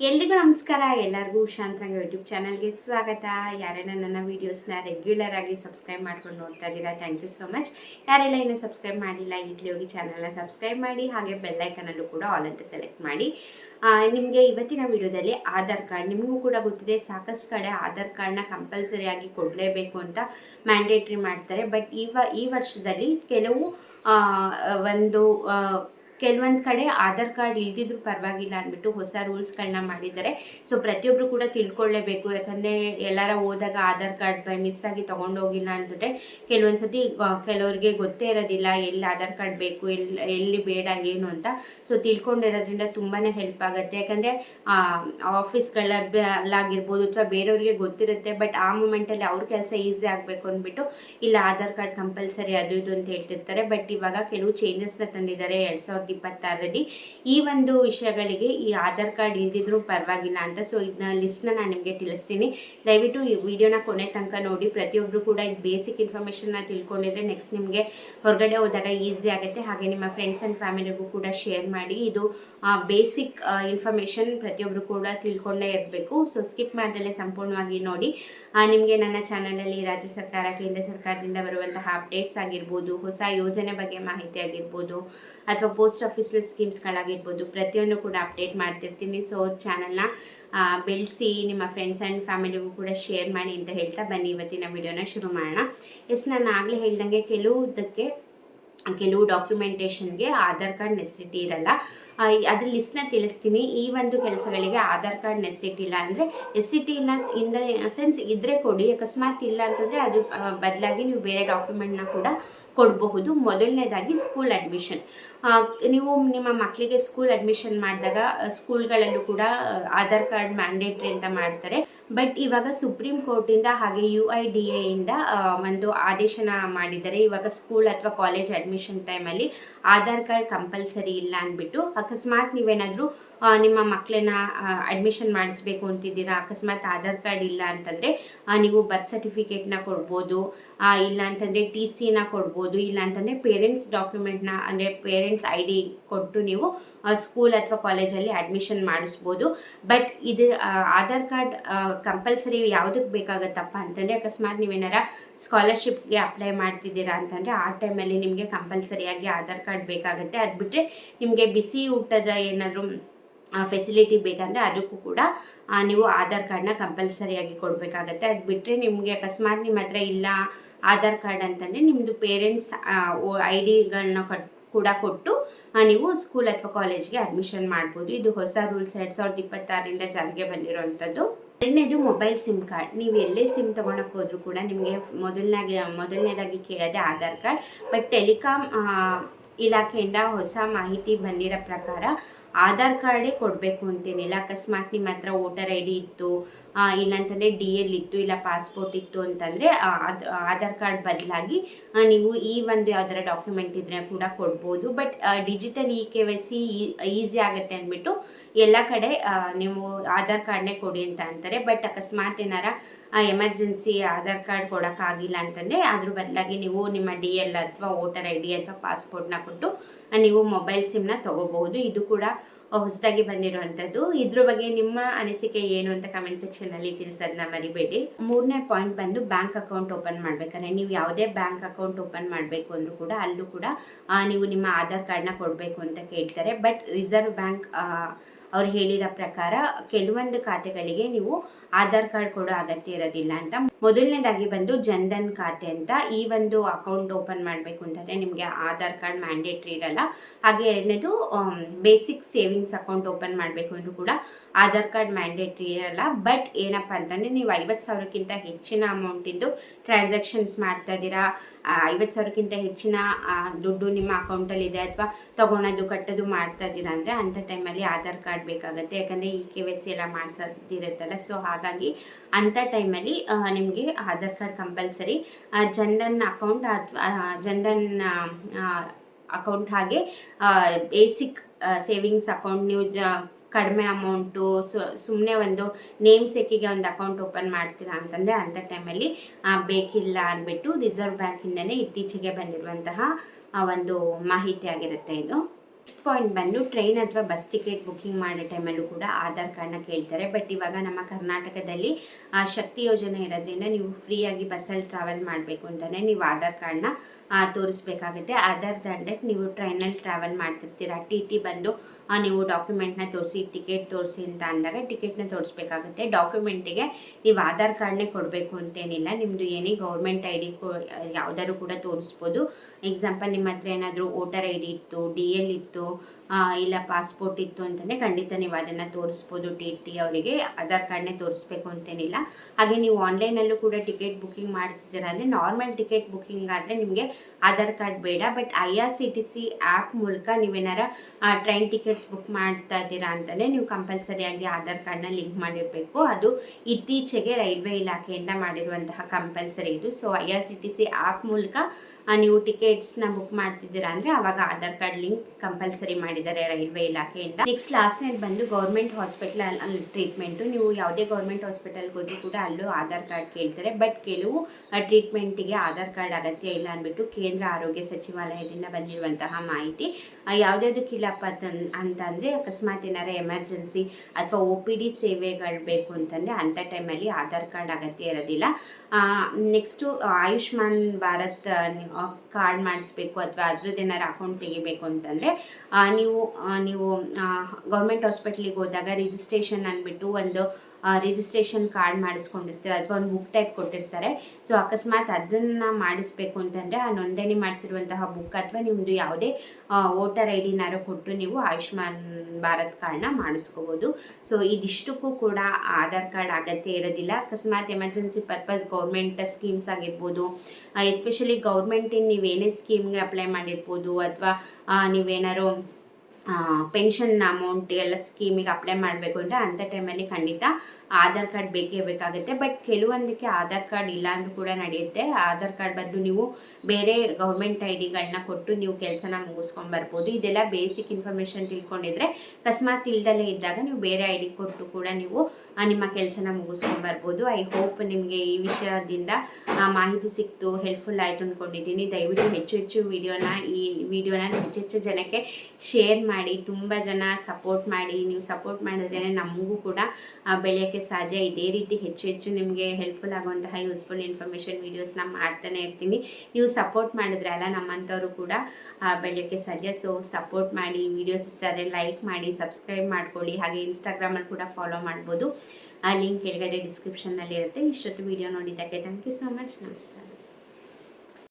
ಎಲ್ರಿಗೂ ನಮಸ್ಕಾರ. ಎಲ್ಲರಿಗೂ ಶಾಂತರಂಗ ಯೂಟ್ಯೂಬ್ ಚಾನಲ್ಗೆ ಸ್ವಾಗತ. ಯಾರೆಲ್ಲ ನನ್ನ ವೀಡಿಯೋಸ್ನ ರೆಗ್ಯುಲರ್ ಆಗಿ ಸಬ್ಸ್ಕ್ರೈಬ್ ಮಾಡ್ಕೊಂಡು ನೋಡ್ತಾ ಇದ್ದೀರಾ ಥ್ಯಾಂಕ್ ಯು ಸೊ ಮಚ್ ಯಾರೆಲ್ಲ ಇನ್ನೂ ಸಬ್ಸ್ಕ್ರೈಬ್ ಮಾಡಿಲ್ಲ, ಈಗಲೇ ಹೋಗಿ ಚಾನಲ್ನ ಸಬ್ಸ್ಕ್ರೈಬ್ ಮಾಡಿ, ಹಾಗೆ ಬೆಲ್ಲೈಕನಲ್ಲೂ ಕೂಡ ಆಲ್ ಅಂತ ಸೆಲೆಕ್ಟ್ ಮಾಡಿ. ನಿಮಗೆ ಇವತ್ತಿನ ವಿಡಿಯೋದಲ್ಲಿ ಆಧಾರ್ ಕಾರ್ಡ್ ನಿಮಗೂ ಕೂಡ ಗೊತ್ತಿದೆ. ಸಾಕಷ್ಟು ಕಡೆ ಆಧಾರ್ ಕಾರ್ಡ್ನ ಕಂಪಲ್ಸರಿಯಾಗಿ ಕೊಡಲೇಬೇಕು ಅಂತ ಮ್ಯಾಂಡೇಟ್ರಿ ಮಾಡ್ತಾರೆ. ಬಟ್ ಈ ಈ ವರ್ಷದಲ್ಲಿ ಕೆಲವು ಒಂದು ಕೆಲವೊಂದು ಕಡೆ ಆಧಾರ್ ಕಾರ್ಡ್ ಇಲ್ದಿದ್ರು ಪರವಾಗಿಲ್ಲ ಅಂದ್ಬಿಟ್ಟು ಹೊಸ ರೂಲ್ಸ್ಗಳನ್ನ ಮಾಡಿದ್ದಾರೆ. ಸೊ ಪ್ರತಿಯೊಬ್ಬರು ಕೂಡ ತಿಳ್ಕೊಳ್ಳೇಬೇಕು ಯಾಕಂದರೆ ಎಲ್ಲಾರ ಹೋದಾಗ ಆಧಾರ್ ಕಾರ್ಡ್ ಬೈ ಮಿಸ್ ಆಗಿ ತೊಗೊಂಡೋಗಿಲ್ಲ ಅಂತಂದರೆ ಕೆಲವೊಂದು ಸತಿ ಕೆಲವ್ರಿಗೆ ಗೊತ್ತೇ ಇರೋದಿಲ್ಲ ಎಲ್ಲಿ ಆಧಾರ್ ಕಾರ್ಡ್ ಬೇಕು ಎಲ್ಲಿ ಎಲ್ಲಿ ಬೇಡ, ಏನು ಅಂತ. ಸೊ ತಿಳ್ಕೊಂಡಿರೋದ್ರಿಂದ ತುಂಬಾ ಹೆಲ್ಪ್ ಆಗುತ್ತೆ. ಯಾಕಂದರೆ ಆಫೀಸ್ಗಳಲ್ಲಾಗಿರ್ಬೋದು ಅಥವಾ ಬೇರೆಯವ್ರಿಗೆ ಗೊತ್ತಿರುತ್ತೆ ಬಟ್ ಆ ಮೂಮೆಂಟಲ್ಲಿ ಅವ್ರ ಕೆಲಸ ಈಸಿ ಆಗಬೇಕು ಅಂದ್ಬಿಟ್ಟು ಇಲ್ಲ ಆಧಾರ್ ಕಾರ್ಡ್ ಕಂಪಲ್ಸರಿ ಅದು ಇದು ಅಂತ ಹೇಳ್ತಿರ್ತಾರೆ. ಬಟ್ ಇವಾಗ ಕೆಲವು ಚೇಂಜಸ್ನ ತಂದಿದ್ದಾರೆ. ಎರಡು ಸಾವಿರದ ಇಪ್ಪತ್ತಾರರಲ್ಲಿ ಈ ಒಂದು ವಿಷಯಗಳಿಗೆ ಈ ಆಧಾರ್ ಕಾರ್ಡ್ ಇಲ್ದಿದ್ರೂ ಪರವಾಗಿಲ್ಲ ಅಂತ ಸೊ ಇದನ್ನ ಲಿಸ್ಟ್ನ ನಾನು ನಿಮಗೆ ತಿಳಿಸ್ತೀನಿ. ದಯವಿಟ್ಟು ಈ ವಿಡಿಯೋನ ಕೊನೆ ತನಕ ನೋಡಿ. ಪ್ರತಿಯೊಬ್ಬರು ಕೂಡ ಇದು ಬೇಸಿಕ್ ಇನ್ಫಾರ್ಮೇಷನ್ನ ತಿಳ್ಕೊಂಡಿದ್ರೆ ನೆಕ್ಸ್ಟ್ ನಿಮಗೆ ಹೊರಗಡೆ ಹೋದಾಗ ಈಸಿ ಆಗುತ್ತೆ. ಹಾಗೆ ನಿಮ್ಮ ಫ್ರೆಂಡ್ಸ್ ಆ್ಯಂಡ್ ಫ್ಯಾಮಿಲಿಗೂ ಕೂಡ ಶೇರ್ ಮಾಡಿ. ಇದು ಬೇಸಿಕ್ ಇನ್ಫಾರ್ಮೇಷನ್ ಪ್ರತಿಯೊಬ್ಬರು ಕೂಡ ತಿಳ್ಕೊಂಡೇ ಇರಬೇಕು. ಸೊ ಸ್ಕಿಪ್ ಮಾಡ್ದಲೇ ಸಂಪೂರ್ಣವಾಗಿ ನೋಡಿ. ನಿಮಗೆ ನನ್ನ ಚಾನಲಲ್ಲಿ ರಾಜ್ಯ ಸರ್ಕಾರ, ಕೇಂದ್ರ ಸರ್ಕಾರದಿಂದ ಬರುವಂತಹ ಅಪ್ಡೇಟ್ಸ್ ಆಗಿರ್ಬೋದು, ಹೊಸ ಯೋಜನೆ ಬಗ್ಗೆ ಮಾಹಿತಿ ಆಗಿರ್ಬೋದು ಅಥವಾ ಪೋಸ್ಟ್ ಆಫೀಸ್ನ ಸ್ಕೀಮ್ಸ್ಗಳಾಗಿರ್ಬೋದು, ಪ್ರತಿಯೊಂದು ಕೂಡ ಅಪ್ಡೇಟ್ ಮಾಡ್ತಿರ್ತೀನಿ. ಸೊ ಚಾನಲ್ನ ಬೆಳೆಸಿ ನಿಮ್ಮ ಫ್ರೆಂಡ್ಸ್ ಆ್ಯಂಡ್ ಫ್ಯಾಮಿಲಿಗೂ ಕೂಡ ಶೇರ್ ಮಾಡಿ ಅಂತ ಹೇಳ್ತಾ ಬನ್ನಿ. ಇವತ್ತಿನ ವಿಡಿಯೋನ ಶುರು ಮಾಡೋಣ. ಎಸ್ ನಾನು ಆಗಲೇ ಹೇಳ್ದಂಗೆ ಕೆಲವುದಕ್ಕೆ, ಕೆಲವು ಡಾಕ್ಯುಮೆಂಟೇಷನ್ಗೆ ಆಧಾರ್ ಕಾರ್ಡ್ ನೆಸಿಟಿ ಇರಲ್ಲ. ಅದ್ರ ಲಿಸ್ಟ್ನ ತಿಳಿಸ್ತೀನಿ. ಈ ಒಂದು ಕೆಲಸಗಳಿಗೆ ಆಧಾರ್ ಕಾರ್ಡ್ ನೆಸಿಟಿ ಇಲ್ಲ ಅಂದರೆ ನೆಸಿಟಿ ಇಲ್ಲ ಇನ್ ದ ಸೆನ್ಸ್ ಇದ್ರೆ ಕೊಡಿ. ಅಕಸ್ಮಾತ್ ಇಲ್ಲ ಅಂತಂದರೆ ಅದ್ರ ಬದಲಾಗಿ ನೀವು ಬೇರೆ ಡಾಕ್ಯುಮೆಂಟ್ನ ಕೂಡ ಕೊಡಬಹುದು. ಮೊದಲನೇದಾಗಿ ಸ್ಕೂಲ್ ಅಡ್ಮಿಷನ್ ನೀವು ನಿಮ್ಮ ಮಕ್ಕಳಿಗೆ ಸ್ಕೂಲ್ ಅಡ್ಮಿಷನ್ ಮಾಡಿದಾಗ ಸ್ಕೂಲ್ಗಳಲ್ಲೂ ಕೂಡ ಆಧಾರ್ ಕಾರ್ಡ್ ಮ್ಯಾಂಡೇಟ್ರಿ ಅಂತ ಮಾಡ್ತಾರೆ. ಬಟ್ ಇವಾಗ ಸುಪ್ರೀಂ ಕೋರ್ಟಿಂದ ಹಾಗೆ ಯು ಐ ಡಿ ಎಯಿಂದ ಒಂದು ಆದೇಶನ ಮಾಡಿದ್ದಾರೆ. ಇವಾಗ ಸ್ಕೂಲ್ ಅಥವಾ ಕಾಲೇಜ್ ಅಡ್ಮಿಷನ್ ಟೈಮಲ್ಲಿ ಆಧಾರ್ ಕಾರ್ಡ್ ಕಂಪಲ್ಸರಿ ಇಲ್ಲ ಅಂದ್ಬಿಟ್ಟು, ಅಕಸ್ಮಾತ್ ನೀವೇನಾದರೂ ನಿಮ್ಮ ಮಕ್ಕಳನ್ನ ಅಡ್ಮಿಷನ್ ಮಾಡಿಸ್ಬೇಕು ಅಂತಿದ್ದೀರಾ? ಅಕಸ್ಮಾತ್ ಆಧಾರ್ ಕಾರ್ಡ್ ಇಲ್ಲ ಅಂತಂದರೆ ನೀವು ಬರ್ತ್ ಸರ್ಟಿಫಿಕೇಟ್ನ ಕೊಡ್ಬೋದು ಇಲ್ಲ ಅಂತಂದರೆ ಟಿ ಸಿನ ಕೊಡ್ಬೋದು. ಇಲ್ಲ ಅಂತಂದರೆ ಪೇರೆಂಟ್ಸ್ ಡಾಕ್ಯುಮೆಂಟ್ನ ಅಂದರೆ ಪೇರೆಂಟ್ಸ್ ಐ ಡಿ ಕೊಟ್ಟು ನೀವು ಸ್ಕೂಲ್ ಅಥವಾ ಕಾಲೇಜಲ್ಲಿ ಅಡ್ಮಿಷನ್ ಮಾಡಿಸ್ಬೋದು. ಬಟ್ ಇದು ಆಧಾರ್ ಕಾರ್ಡ್ ಕಂಪಲ್ಸರಿ ಯಾವುದಕ್ಕೆ ಬೇಕಾಗತ್ತಪ್ಪ ಅಂತಂದರೆ ಅಕಸ್ಮಾತ್ ನೀವೇನಾರ ಸ್ಕಾಲರ್ಶಿಪ್ಗೆ ಅಪ್ಲೈ ಮಾಡ್ತಿದ್ದೀರಾ ಅಂತಂದರೆ ಆ ಟೈಮಲ್ಲಿ ನಿಮಗೆ ಕಂಪಲ್ಸರಿಯಾಗಿ ಆಧಾರ್ ಕಾರ್ಡ್ ಬೇಕಾಗುತ್ತೆ. ಅದು ಬಿಟ್ಟರೆ ನಿಮಗೆ ಬಿಸಿ ಊಟದ ಏನಾದರೂ ಫೆಸಿಲಿಟಿ ಬೇಕಂದರೆ ಅದಕ್ಕೂ ಕೂಡ ನೀವು ಆಧಾರ್ ಕಾರ್ಡ್ನ ಕಂಪಲ್ಸರಿಯಾಗಿ ಕೊಡಬೇಕಾಗತ್ತೆ. ಅದು ಬಿಟ್ಟರೆ ನಿಮಗೆ ಅಕಸ್ಮಾತ್ ನಿಮ್ಮ ಹತ್ರ ಇಲ್ಲ ಆಧಾರ್ ಕಾರ್ಡ್ ಅಂತಂದರೆ ನಿಮ್ಮದು ಪೇರೆಂಟ್ಸ್ ಐ ಡಿಗಳನ್ನ ಕೂಡ ಕೊಟ್ಟು ನೀವು ಸ್ಕೂಲ್ ಅಥವಾ ಕಾಲೇಜ್ಗೆ ಅಡ್ಮಿಷನ್ ಮಾಡ್ಬೋದು. ಇದು ಹೊಸ ರೂಲ್ಸ್ ಎರಡು ಸಾವಿರದ ಇಪ್ಪತ್ತಾರರಿಂದ ಜಾರಿಗೆ ಬಂದಿರೋವಂಥದ್ದು. ಎರಡನೇದು ಮೊಬೈಲ್ ಸಿಮ್ ಕಾರ್ಡ್ ನೀವು ಎಲ್ಲೇ ಸಿಮ್ ತೊಗೊಳಕ್ಕೆ ಹೋದರೂ ಕೂಡ ನಿಮಗೆ ಮೊದಲನೇ ಮೊದಲನೇದಾಗಿ ಕೇಳೋದೆ ಆಧಾರ್ ಕಾರ್ಡ್ ಬಟ್ ಟೆಲಿಕಾಮ್ ಇಲಾಖೆಯಿಂದ ಹೊಸ ಮಾಹಿತಿ ಬಂದಿರೋ ಪ್ರಕಾರ ಆಧಾರ್ ಕಾರ್ಡೇ ಕೊಡಬೇಕು ಅಂತೇನಿಲ್ಲ ಅಕಸ್ಮಾತ್ ನಿಮ್ಮ ಹತ್ರ ವೋಟರ್ ಐ ಡಿ ಇತ್ತು ಇಲ್ಲಾಂತಂದರೆ ಡಿ ಎಲ್ ಇತ್ತು, ಇಲ್ಲ ಪಾಸ್ಪೋರ್ಟ್ ಇತ್ತು ಅಂತಂದರೆ ಆಧಾರ್ ಕಾರ್ಡ್ ಬದಲಾಗಿ ನೀವು ಈ ಒಂದು ಯಾವ್ದಾರ ಡಾಕ್ಯುಮೆಂಟ್ ಇದ್ರೆ ಕೂಡ ಕೊಡ್ಬೋದು. But digital E K Y C easy ಆಗುತ್ತೆ ಅಂದ್ಬಿಟ್ಟು ಎಲ್ಲ ಕಡೆ ನೀವು ಆಧಾರ್ ಕಾರ್ಡ್ನೇ ಕೊಡಿ ಅಂತ ಅಂತಾರೆ. ಬಟ್, ಅಕಸ್ಮಾತ್ ಏನಾರ ಎಮರ್ಜೆನ್ಸಿ ಆಧಾರ್ ಕಾರ್ಡ್ ಕೊಡೋಕ್ಕಾಗಿಲ್ಲ ಅಂತಂದರೆ, ಅದ್ರ ಬದಲಾಗಿ ನೀವು ನಿಮ್ಮ ಡಿ ಎಲ್ ಅಥವಾ ವೋಟರ್ ಐ ಡಿ ಅಥವಾ ಪಾಸ್ಪೋರ್ಟ್ನ ಕೊಟ್ಟು ಆ, ನೀವು ಮೊಬೈಲ್ ಸಿಮ್ನ ತಗೋಬಹುದು. ಇದು ಕೂಡ ಹೊಸದಾಗಿ ಬಂದಿರುವಂಥದ್ದು ಇದ್ರ ಬಗ್ಗೆ ನಿಮ್ಮ ಅನಿಸಿಕೆ ಏನು ಅಂತ ಕಮೆಂಟ್ ಸೆಕ್ಷನಲ್ಲಿ ತಿಳಿಸೋದನ್ನ ಮರಿಬೇಡಿ. ಮೂರನೇ ಪಾಯಿಂಟ್ ಬಂದು ಬ್ಯಾಂಕ್ ಅಕೌಂಟ್ ಓಪನ್ ಮಾಡ್ಬೇಕಾದ್ರೆ, ನೀವು ಯಾವುದೇ ಬ್ಯಾಂಕ್ ಅಕೌಂಟ್ ಓಪನ್ ಮಾಡಬೇಕು ಅಂದರೂ ಕೂಡ, ಅಲ್ಲೂ ಕೂಡ ನೀವು ನಿಮ್ಮ ಆಧಾರ್ ಕಾರ್ಡ್ನ ಕೊಡಬೇಕು ಅಂತ ಕೇಳ್ತಾರೆ. ಬಟ್ ರಿಸರ್ವ್ ಬ್ಯಾಂಕ್ ಅವ್ರು ಹೇಳಿರೋ ಪ್ರಕಾರ ಕೆಲವೊಂದು ಖಾತೆಗಳಿಗೆ ನೀವು ಆಧಾರ್ ಕಾರ್ಡ್ ಕೊಡೋ ಅಗತ್ಯ ಇರೋದಿಲ್ಲ ಅಂತ. ಮೊದಲನೇದಾಗಿ ಬಂದು ಜನ್ಧನ್ ಖಾತೆ ಅಂತ ಈ ಒಂದು ಅಕೌಂಟ್ ಓಪನ್ ಮಾಡಬೇಕು ಅಂತಂದರೆ ನಿಮಗೆ ಆಧಾರ್ ಕಾರ್ಡ್ ಮ್ಯಾಂಡೇಟ್ರಿ ಇರಲ್ಲ. ಹಾಗೆ ಎರಡನೇದು ಬೇಸಿಕ್ ಸೇವಿಂಗ್ಸ್ ಅಕೌಂಟ್ ಓಪನ್ ಮಾಡಬೇಕು ಅಂದರೂ ಕೂಡ ಆಧಾರ್ ಕಾರ್ಡ್ ಮ್ಯಾಂಡೇಟ್ರಿ ಇರಲ್ಲ ಬಟ್ ಏನಪ್ಪ ಅಂತಂದರೆ ನೀವು ಐವತ್ತು ಸಾವಿರಕ್ಕಿಂತ ಹೆಚ್ಚಿನ ಅಮೌಂಟಿಂದು ಟ್ರಾನ್ಸಾಕ್ಷನ್ಸ್ ಮಾಡ್ತಾ ಇದ್ದೀರಾ. ಐವತ್ತು ಸಾವಿರಕ್ಕಿಂತ ಹೆಚ್ಚಿನ ದುಡ್ಡು ನಿಮ್ಮ ಅಕೌಂಟಲ್ಲಿದೆ ಅಥವಾ ತೊಗೊಳೋದು, ಕಟ್ಟೋದು ಮಾಡ್ತಾ ಇದ್ದೀರಾ ಅಂದರೆ ಅಂಥ ಟೈಮಲ್ಲಿ ಆಧಾರ್ ಕಾರ್ಡ್ ಬೇಕಾಗುತ್ತೆ. ಯಾಕಂದರೆ ಈ ಕೆ ವೈ ಸಿ ಎಲ್ಲ ಮಾಡಿಸೋದಿರುತ್ತಲ್ಲ. ಸೊ ಹಾಗಾಗಿ ಅಂಥ ಟೈಮಲ್ಲಿ ನಿಮಗೆ Aadhaar card compulsory Jan Dhan account ಅಥವಾ ಜನ್ಧನ್ ಅಕೌಂಟ್ ಹಾಗೆ ಬೇಸಿಕ್ ಸೇವಿಂಗ್ಸ್ ಅಕೌಂಟ್, ನೀವು ಜ, ಕಡಿಮೆ ಅಮೌಂಟು ಸುಮ್ಮನೆ ಒಂದು ನೇಮ್ ಸೆಕ್ಕಿಗೆ ಒಂದು ಅಕೌಂಟ್ ಓಪನ್ ಮಾಡ್ತೀರಾ ಅಂತಂದರೆ ಅಂಥ ಟೈಮಲ್ಲಿ ಬೇಕಿಲ್ಲ ಅಂದ್ಬಿಟ್ಟು ರಿಸರ್ವ್ ಬ್ಯಾಂಕಿಂದನೇ ಇತ್ತೀಚೆಗೆ ಬಂದಿರುವಂತಹ ಒಂದು ಮಾಹಿತಿ ಆಗಿರುತ್ತೆ ಇದು. ಪಾಯಿಂಟ್ ಬಂದು ಟ್ರೈನ್ ಅಥವಾ ಬಸ್ ಟಿಕೆಟ್ ಬುಕ್ಕಿಂಗ್ ಮಾಡೋ ಟೈಮಲ್ಲೂ ಕೂಡ ಆಧಾರ್ ಕಾರ್ಡ್ನ ಕೇಳ್ತಾರೆ. ಬಟ್ ಇವಾಗ ನಮ್ಮ ಕರ್ನಾಟಕದಲ್ಲಿ ಶಕ್ತಿ ಯೋಜನೆ ಇರೋದ್ರಿಂದ ನೀವು ಫ್ರೀಯಾಗಿ ಬಸ್ಸಲ್ಲಿ ಟ್ರಾವೆಲ್ ಮಾಡಬೇಕು ಅಂತಲೇ ನೀವು ಆಧಾರ್ ಕಾರ್ಡ್ನ ತೋರಿಸ್ಬೇಕಾಗುತ್ತೆ. ಆಧಾರ್ ದಂಡಕ್ಕೆ ನೀವು ಟ್ರೈನಲ್ಲಿ ಟ್ರಾವೆಲ್ ಮಾಡ್ತಿರ್ತೀರ, ಟಿ ಟಿ ಬಂದು ನೀವು ಡಾಕ್ಯುಮೆಂಟ್ನ ತೋರಿಸಿ, ಟಿಕೆಟ್ ತೋರಿಸಿ ಅಂತ ಅಂದಾಗ ಟಿಕೆಟ್ನ ತೋರಿಸ್ಬೇಕಾಗುತ್ತೆ. ಡಾಕ್ಯುಮೆಂಟಿಗೆ ನೀವು ಆಧಾರ್ ಕಾರ್ಡ್ನೇ ಕೊಡಬೇಕು ಅಂತೇನಿಲ್ಲ. ನಿಮ್ಮದು ಏನೇ ಗೌರ್ಮೆಂಟ್ ಐ ಡಿ ಯಾವುದಾದ್ರು ಕೂಡ ತೋರಿಸ್ಬೋದು. ಎಕ್ಸಾಂಪಲ್ ನಿಮ್ಮ ಹತ್ರ ಏನಾದರೂ ವೋಟರ್ ಐ ಡಿ ಇತ್ತು, ಡಿ ಎಲ್ ಇತ್ತು ಆ, ಇಲ್ಲ ಪಾಸ್ಪೋರ್ಟ್ ಇತ್ತು ಅಂತಲೇ ಖಂಡಿತ ನೀವು ಅದನ್ನು ತೋರಿಸ್ಬೋದು ಟಿ ಟಿ ಅವರಿಗೆ. ಆಧಾರ್ ಕಾರ್ಡ್ನೇ ತೋರಿಸ್ಬೇಕು ಅಂತೇನಿಲ್ಲ. ಹಾಗೆ ನೀವು ಆನ್ಲೈನಲ್ಲೂ ಕೂಡ ಟಿಕೆಟ್ ಬುಕ್ಕಿಂಗ್ ಮಾಡ್ತಿದ್ದೀರಾ ಅಂದರೆ ನಾರ್ಮಲ್ ಟಿಕೆಟ್ ಬುಕ್ಕಿಂಗ್ ಆದರೆ ನಿಮಗೆ ಆಧಾರ್ ಕಾರ್ಡ್ ಬೇಡ. But I R C T C app ಮೂಲಕ ನೀವೇನಾರ ಟ್ರೈನ್ ಟಿಕೆಟ್ಸ್ ಬುಕ್ ಮಾಡ್ತಾ ಇದ್ದೀರಾ ಅಂತಲೇ ನೀವು ಕಂಪಲ್ಸರಿಯಾಗಿ ಆಧಾರ್ ಕಾರ್ಡ್ನ ಲಿಂಕ್ ಮಾಡಿರಬೇಕು. ಅದು ಇತ್ತೀಚೆಗೆ ರೈಲ್ವೆ ಇಲಾಖೆಯಿಂದ ಮಾಡಿರುವಂತಹ ಕಂಪಲ್ಸರಿ ಇದು. So I R C T C app ಮೂಲಕ ನೀವು ಟಿಕೆಟ್ಸ್ನ ಬುಕ್ ಮಾಡ್ತಿದ್ದೀರಾ ಅಂದರೆ ಆವಾಗ ಆಧಾರ್ ಕಾರ್ಡ್ ಲಿಂಕ್ ಕಂಪಲ್ಸರಿ ಮಾಡಿದ್ದಾರೆ ರೈಲ್ವೆ ಇಲಾಖೆಯಿಂದ. ನೆಕ್ಸ್ಟ್ ಲಾಸ್ಟ್ನೇದು ಬಂದು ಗೌರ್ಮೆಂಟ್ ಹಾಸ್ಪಿಟಲ್ ಅಲ್ಲಿ ಟ್ರೀಟ್ಮೆಂಟು ನೀವು ಯಾವುದೇ ಗೌರ್ಮೆಂಟ್ ಹಾಸ್ಪಿಟಲ್ಗೆ ಹೋದ್ರೂ ಕೂಡ ಅಲ್ಲೂ ಆಧಾರ್ ಕಾರ್ಡ್ ಕೇಳ್ತಾರೆ. ಬಟ್ ಕೆಲವು ಟ್ರೀಟ್ಮೆಂಟಿಗೆ ಆಧಾರ್ ಕಾರ್ಡ್ ಅಗತ್ಯ ಇಲ್ಲ ಅಂದ್ಬಿಟ್ಟು ಕೇಂದ್ರ ಆರೋಗ್ಯ ಸಚಿವಾಲಯದಿಂದ ಬಂದಿರುವಂತಹ ಮಾಹಿತಿ. ಯಾವುದ್ಯಾವುದಕ್ಕಿಲ್ಲಪ್ಪ ಅಂತ ಅಂತಂದರೆ ಅಕಸ್ಮಾತ್ ಏನಾರ ಎಮರ್ಜೆನ್ಸಿ ಅಥವಾ ಒ ಪಿ ಡಿ ಸೇವೆಗಳು ಬೇಕು ಅಂತಂದರೆ ಅಂಥ ಟೈಮಲ್ಲಿ ಆಧಾರ್ ಕಾರ್ಡ್ ಅಗತ್ಯ ಇರೋದಿಲ್ಲ. ನೆಕ್ಸ್ಟು ಆಯುಷ್ಮಾನ್ ಭಾರತ್ ಕಾರ್ಡ್ ಮಾಡಿಸ್ಬೇಕು ಅಥವಾ ಅದ್ರದ್ದು ಏನಾರು ಅಕೌಂಟ್ ತೆಗಿಬೇಕು ಅಂತಂದರೆ ನೀವು ನೀವು ಗೌರ್ಮೆಂಟ್ ಹಾಸ್ಪಿಟ್ಲಿಗೆ ಹೋದಾಗ ರಿಜಿಸ್ಟ್ರೇಷನ್ ಅಂದ್ಬಿಟ್ಟು ಒಂದು ರಿಜಿಸ್ಟ್ರೇಷನ್ ಕಾರ್ಡ್ ಮಾಡಿಸ್ಕೊಂಡಿರ್ತಾರೆ, ಅಥವಾ ಒಂದು ಬುಕ್ ಟೈಪ್ ಕೊಟ್ಟಿರ್ತಾರೆ. ಸೊ ಅಕಸ್ಮಾತ್ ಅದನ್ನು ಮಾಡಿಸ್ಬೇಕು ಅಂತಂದರೆ, ಆ ನೋಂದಣಿ ಮಾಡಿಸಿರುವಂತಹ ಬುಕ್ ಅಥವಾ ನಿಮ್ಮದು ಯಾವುದೇ ವೋಟರ್ ಐ ಡಿನಾರು ಕೊಟ್ಟು ನೀವು ಆಯುಷ್ಮಾನ್ ಭಾರತ್ ಕಾರ್ಡ್ನ ಮಾಡಿಸ್ಕೋಬೋದು. ಸೊ ಇದಿಷ್ಟಕ್ಕೂ ಕೂಡ ಆಧಾರ್ ಕಾರ್ಡ್ ಅಗತ್ಯ ಇರೋದಿಲ್ಲ. ಅಕಸ್ಮಾತ್ ಎಮರ್ಜೆನ್ಸಿ ಪರ್ಪಸ್ ಗೌರ್ಮೆಂಟ್ ಸ್ಕೀಮ್ಸ್ ಆಗಿರ್ಬೋದು ಎಸ್ಪೆಷಲಿ ಗೌರ್ಮೆಂಟಿನ ನೀವೇನೇ ಸ್ಕೀಮ್ಗೆ ಅಪ್ಲೈ ಮಾಡಿರ್ಬೋದು, ಅಥವಾ ನೀವೇನಾರು ಪೆನ್ಷನ್ ಅಮೌಂಟ್ ಎಲ್ಲ ಸ್ಕೀಮಿಗೆ ಅಪ್ಲೈ ಮಾಡಬೇಕು ಅಂದರೆ ಅಂಥ ಟೈಮಲ್ಲಿ ಖಂಡಿತ ಆಧಾರ್ ಕಾರ್ಡ್ ಬೇಕೇ ಬೇಕಾಗುತ್ತೆ. ಬಟ್ ಕೆಲವೊಂದಕ್ಕೆ ಆಧಾರ್ ಕಾರ್ಡ್ ಇಲ್ಲ ಅಂದ್ರೂ ಕೂಡ ನಡೆಯುತ್ತೆ. ಆಧಾರ್ ಕಾರ್ಡ್ ಬದಲು ನೀವು ಬೇರೆ ಗೌರ್ಮೆಂಟ್ ಐ ಡಿಗಳನ್ನ ಕೊಟ್ಟು ನೀವು ಕೆಲಸನ ಮುಗಿಸ್ಕೊಂಡು ಬರ್ಬೋದು. ಇದೆಲ್ಲ ಬೇಸಿಕ್ ಇನ್ಫಾರ್ಮೇಷನ್ ತಿಳ್ಕೊಂಡಿದ್ರೆ ಅಕಸ್ಮಾತ್ ಇಲ್ದಲೇ ಇದ್ದಾಗ ನೀವು ಬೇರೆ ಐ ಡಿ ಕೊಟ್ಟು ಕೂಡ ನೀವು ನಿಮ್ಮ ಕೆಲಸನ ಮುಗಿಸ್ಕೊಂಡು ಬರ್ಬೋದು. ಐ ಹೋಪ್ ನಿಮಗೆ ಈ ವಿಷಯದಿಂದ ಮಾಹಿತಿ ಸಿಕ್ತು ಹೆಲ್ಪ್ಫುಲ್ ಆಯಿತು ಅಂದ್ಕೊಂಡಿದ್ದೀನಿ ದಯವಿಟ್ಟು ಹೆಚ್ಚು ಹೆಚ್ಚು ವಿಡಿಯೋನ ಈ ವಿಡಿಯೋನ ಹೆಚ್ಚು ಜನಕ್ಕೆ ಶೇರ್ ಮಾಡಿ. ತುಂಬ ಜನ ಸಪೋರ್ಟ್ ಮಾಡಿ, ನೀವು ಸಪೋರ್ಟ್ ಮಾಡಿದ್ರೇ ನಮಗೂ ಕೂಡ ಬೆಳೆಯೋಕ್ಕೆ ಸಾಧ್ಯ. ಇದೇ ರೀತಿ ಹೆಚ್ಚು ಹೆಚ್ಚು ನಿಮಗೆ ಹೆಲ್ಪ್ಫುಲ್ ಆಗುವಂತಹ ಯೂಸ್ಫುಲ್ ಇನ್ಫಾರ್ಮೇಷನ್ ವೀಡಿಯೋಸ್ನ ಮಾಡ್ತಾನೆ ಇರ್ತೀನಿ. ನೀವು ಸಪೋರ್ಟ್ ಮಾಡಿದ್ರೆ ಅಲ್ಲ ನಮ್ಮಂಥವ್ರು ಕೂಡ ಬೆಳೆಯೋಕ್ಕೆ ಸಾಧ್ಯ. ಸೊ ಸಪೋರ್ಟ್ ಮಾಡಿ ವೀಡಿಯೋಸ್ ಇಷ್ಟ ಆದರೆ ಲೈಕ್ ಮಾಡಿ ಸಬ್ಸ್ಕ್ರೈಬ್ ಮಾಡ್ಕೊಳ್ಳಿ. ಹಾಗೆ ಇನ್ಸ್ಟಾಗ್ರಾಮಲ್ಲಿ ಕೂಡ ಫಾಲೋ ಮಾಡ್ಬೋದು. ಆ ಲಿಂಕ್ ಕೆಳಗಡೆ ಡಿಸ್ಕ್ರಿಪ್ಷನ್ನಲ್ಲಿ ಇರುತ್ತೆ ಇಷ್ಟೊತ್ತು ವಿಡಿಯೋ ನೋಡಿದ್ದಕ್ಕೆ ಥ್ಯಾಂಕ್ ಯು ಸೊ ಮಚ್ ನಮಸ್ಕಾರ.